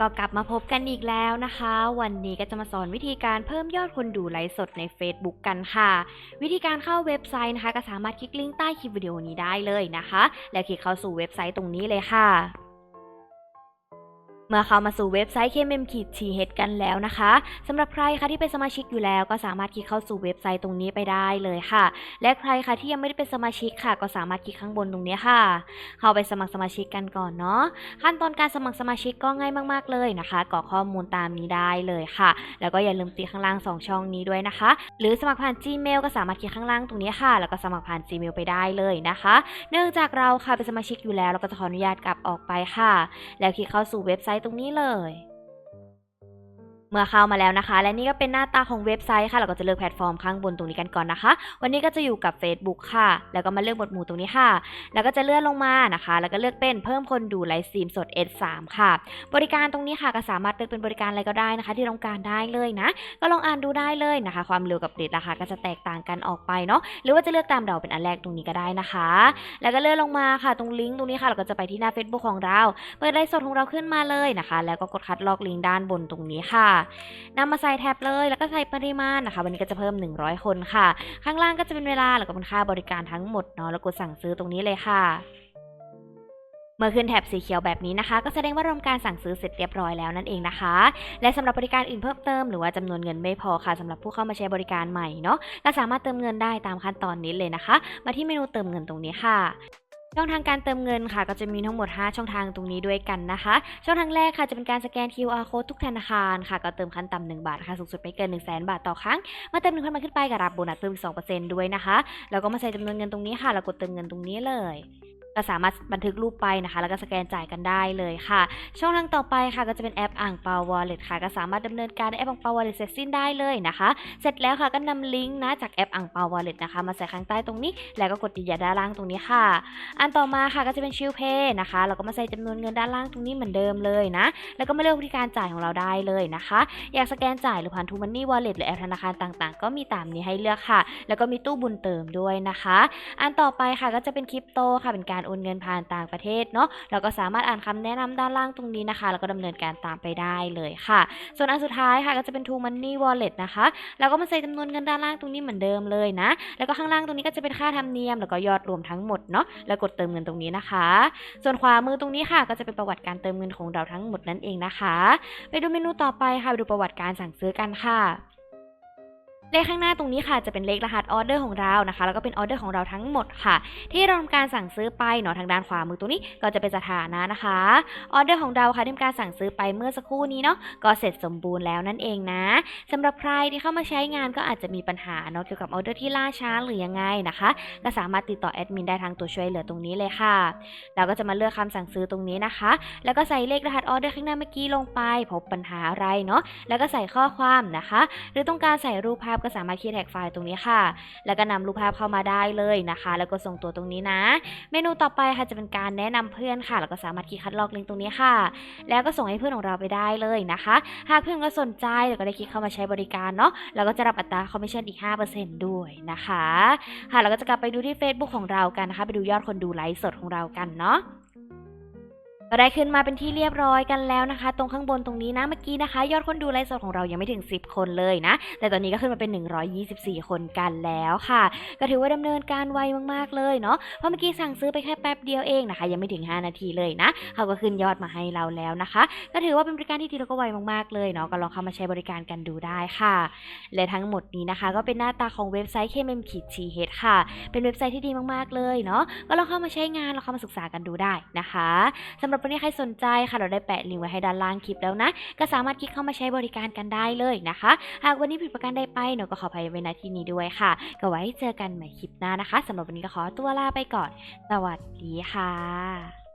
ก็กลับมาพบกันอีกแล้วนะคะ วันนี้ก็จะมาสอนวิธีการเพิ่มยอดคนดูไลฟ์สดใน Facebook กันค่ะ วิธีการเข้าเว็บไซต์นะคะ ก็สามารถคลิกลิงก์ใต้คลิปวิดีโอนี้ได้เลยนะคะ แล้วคลิกเข้าสู่เว็บไซต์ตรงนี้เลยค่ะ เมื่อเข้ามาสู่เว็บไซต์ KMM ขีด TH กันแล้วนะคะสำหรับใครคะที่เป็นสมาชิกอยู่แล้ว ก็สามารถคลิกเข้าสู่เว็บไซต์ตรงนี้ไปได้เลยค่ะ และใครคะที่ยังไม่ได้เป็นสมาชิกค่ะ ก็สามารถคลิกข้างบนตรงนี้ค่ะ เข้าไปสมัครสมาชิกกันก่อนเนาะขั้นตอนการสมัครสมาชิกก็ง่ายมาก ๆเลยนะคะกรอกข้อมูลตามนี้ได้เลยค่ะ แล้วก็อย่าลืมติดข้างล่าง 2 ช่องนี้ด้วยนะคะ หรือสมัครผ่าน Gmail ก็สามารถคลิกข้างล่างตรงนี้ค่ะ แล้วก็สมัครผ่าน Gmail ไปได้เลยนะคะ เนื่องจากเราค่ะเป็นสมาชิกอยู่แล้ว เราก็จะขออนุญาตกลับออกไปค่ะ แล้วคลิกเข้าสู่เว็บไซต์ตรงนี้เลย เมื่อเข้ามาแล้วนะคะ และนี่ก็เป็นหน้าตาของเว็บไซต์ค่ะ เราก็จะเลือกแพลตฟอร์มข้างบนตรงนี้กันก่อนนะคะ วันนี้ก็จะอยู่กับ Facebook ค่ะ แล้วก็มาเลือกหมวดหมู่ตรงนี้ค่ะ แล้วก็จะเลื่อนลงมานะคะ แล้วก็เลือกเป็นเพิ่มคนดูไลฟ์สตรีมสด S3 ค่ะ บริการตรงนี้ค่ะก็สามารถเลือกเป็นบริการอะไรก็ได้นะคะ ที่ต้องการได้เลยนะ ก็ลองอ่านดูได้เลยนะคะ ความเร็วกับเรทราคาก็จะแตกต่างกันออกไปเนาะ หรือว่าจะเลือกตามเราเป็นอันแรกตรงนี้ก็ได้นะคะ แล้วก็เลื่อนลงมาค่ะ ตรงลิงก์ตรงนี้ค่ะ เราก็จะไปที่หน้า Facebook ของเรา เปิดไลฟ์สดของเราขึ้นมาเลยนะคะ แล้วก็กดคัดลอกลิงก์ด้านบนตรงนี้ค่ะนำมาใส่แท็บเลย แล้วก็ใส่ปริมาณนะคะ วันนี้ก็จะเพิ่ม 100 คนค่ะ ข้างล่างก็จะเป็นเวลาแล้วก็เป็นค่าบริการทั้งหมดเนาะแล้วกดสั่งซื้อตรงนี้เลยค่ะเมื่อขึ้นแถบสีเขียวแบบนี้นะคะ ก็แสดงว่าทำการสั่งซื้อเสร็จเรียบร้อยแล้วนั่นเองนะคะ และสำหรับบริการอื่นเพิ่มเติมหรือว่าจำนวนเงินไม่พอค่ะสำหรับผู้เข้ามาใช้บริการใหม่เนาะก็สามารถเติมเงินได้ตามขั้นตอนนี้เลยนะคะ มาที่เมนูเติมเงินตรงนี้ค่ะ ช่องทางการเติมเงินค่ะ ก็จะมีทั้งหมด 5 ช่องทางตรงนี้ด้วยกันนะคะ ช่องทางแรกค่ะจะเป็นการสแกน QR code ทุกธนาคารค่ะ ก็เติมขั้นต่ำ1บาทค่ะสูงสุดไม่เกิน 1 0 0 0 0 0บาทต่อครั้ง มาเติม1,000บาทขึ้นไปกับรับโบนัสเพิ่มอีก2%ด้วยนะคะ แล้วก็มาใส่จำนวนเงินตรงนี้ค่ะแล้วกดเติมเงินตรงนี้เลย ก็สามารถบันทึกรูปไปนะคะ แล้วก็สแกนจ่ายกันได้เลยค่ะ ช่องทางต่อไปค่ะก็จะเป็นแอปอ่างเปาวอลเล็ตค่ะ ก็สามารถดำเนินการในแอปอ่างเปาวอลเล็ตเสร็จสิ้นได้เลยนะคะ เสร็จแล้วค่ะก็นำลิงก์นะจากแอปอ่างเปาวอลเล็ตนะคะ มาใส่ข้างใต้ตรงนี้ แล้วก็กดยืนยันด้านล่างตรงนี้ค่ะ อันต่อมาค่ะก็จะเป็นชิลเพย์นะคะ เราก็มาใส่จำนวนเงินด้านล่างตรงนี้เหมือนเดิมเลยนะ แล้วก็มาเลือกวิธีการจ่ายของเราได้เลยนะคะ อยากสแกนจ่ายหรือผ่านทูมันนี่วอลเล็ตหรือแอปธนาคารต่างๆ ก็มีตามนี้ให้เลือกค่ะ แล้วก็มีตู้บุญเติมด้วยนะคะ อันต่อไปค่ะก็จะเป็นคริปโตค่ะเป็นการโอนเงินผ่านต่างประเทศเนาะเราก็สามารถอ่านคำแนะนำด้านล่างตรงนี้นะคะ แล้วก็ดำเนินการตามไปได้เลยค่ะ ส่วนอันสุดท้ายค่ะก็จะเป็น True Money Wallet นะคะ แล้วก็มาใส่จำนวนเงินด้านล่างตรงนี้เหมือนเดิมเลยนะ แล้วก็ข้างล่างตรงนี้ก็จะเป็นค่าธรรมเนียม แล้วก็ยอดรวมทั้งหมดเนาะ แล้วกดเติมเงินตรงนี้นะคะ ส่วนขวามือตรงนี้ค่ะ ก็จะเป็นประวัติการเติมเงินของเราทั้งหมดนั่นเองนะคะ ไปดูเมนูต่อไปค่ะ ไปดูประวัติการสั่งซื้อกันค่ะ เลขข้างหน้าตรงนี้ค่ะจะเป็นเลขรหัสออเดอร์ของเรานะคะ แล้วก็เป็นออเดอร์ของเราทั้งหมดค่ะ ที่เราทำการสั่งซื้อไปเนาะทางด้านขวามือตรงนี้ก็จะเป็นสถานะนะคะออเดอร์ของเราค่ะที่ทำการสั่งซื้อไปเมื่อสักครู่นี้เนาะก็เสร็จสมบูรณ์แล้วนั่นเองนะสำหรับใครที่เข้ามาใช้งานก็อาจจะมีปัญหาเนาะเกี่ยวกับออเดอร์ที่ล่าช้าหรือยังไงนะคะ ก็สามารถติดต่อแอดมินได้ทางตัวช่วยเหลือตรงนี้เลยค่ะเราก็จะมาเลือกคำสั่งซื้อตรงนี้นะคะ แล้วก็ใส่เลขรหัสออเดอร์ข้างหน้าเมื่อกี้ลงไป พบปัญหาอะไรเนาะแล้วก็ใส่ข้อความนะคะ หรือต้องการใส่รูปภาพก็สามารถคีย์แท็กไฟล์ตรงนี้ค่ะ แล้วก็นำรูปภาพเข้ามาได้เลยนะคะ แล้วก็ส่งตัวตรงนี้นะ เมนูต่อไปค่ะจะเป็นการแนะนำเพื่อนค่ะ แล้วก็สามารถคลิกคัดลอกลิงก์ตรงนี้ค่ะ แล้วก็ส่งให้เพื่อนของเราไปได้เลยนะคะ หากเพื่อนก็สนใจแล้วก็ได้คลิกเข้ามาใช้บริการเนาะ แล้วก็จะรับอัตราคอมมิชชั่นอีก 5%ด้วยนะคะ ค่ะ แล้วก็จะกลับไปดูที่ Facebook ของเรากันนะคะ ไปดูยอดคนดูไลฟ์สดของเรากันเนาะ ก็ได้ขึ้นมาเป็นที่เรียบร้อยกันแล้วนะคะ ตรงข้างบนตรงนี้นะเมื่อกี้นะคะ ยอดคนดูไลฟ์สดของเรายังไม่ถึง 10 คนเลยนะ แต่ตอนนี้ก็ขึ้นมาเป็น 124 คนกันแล้วค่ะ ก็ถือว่าดำเนินการไวมากๆเลยเนาะเพราะเมื่อกี้สั่งซื้อไปแค่แป๊บเดียวเองนะคะ ยังไม่ถึง 5 นาทีเลยนะเขาก็ขึ้นยอดมาให้เราแล้วนะคะ ก็ถือว่าเป็นบริการที่ดีแล้วก็ไวมากๆเลยเนาะก็ลองเข้ามาใช้บริการกันดูได้ค่ะ และทั้งหมดนี้นะคะ ก็เป็นหน้าตาของเว็บไซต์ KMM ขีด TH ค่ะ เป็นเว็บไซต์ที่ดีมากๆเลยเนาะก็ลองเข้ามาใช้งานลองเข้ามาศึกษากันดูได้นะคะสำหรับวันนี้ใครสนใจค่ะ เราได้แปะลิงก์ไว้ให้ด้านล่างคลิปแล้วนะ ก็สามารถคลิกเข้ามาใช้บริการกันได้เลยนะคะ หากวันนี้ผิดประการใดไปหนูก็ขออภัยไว้ณที่นี้ด้วยค่ะ ก็ไว้เจอกันใหม่คลิปหน้านะคะสำหรับวันนี้ก็ขอตัวลาไปก่อน สวัสดีค่ะ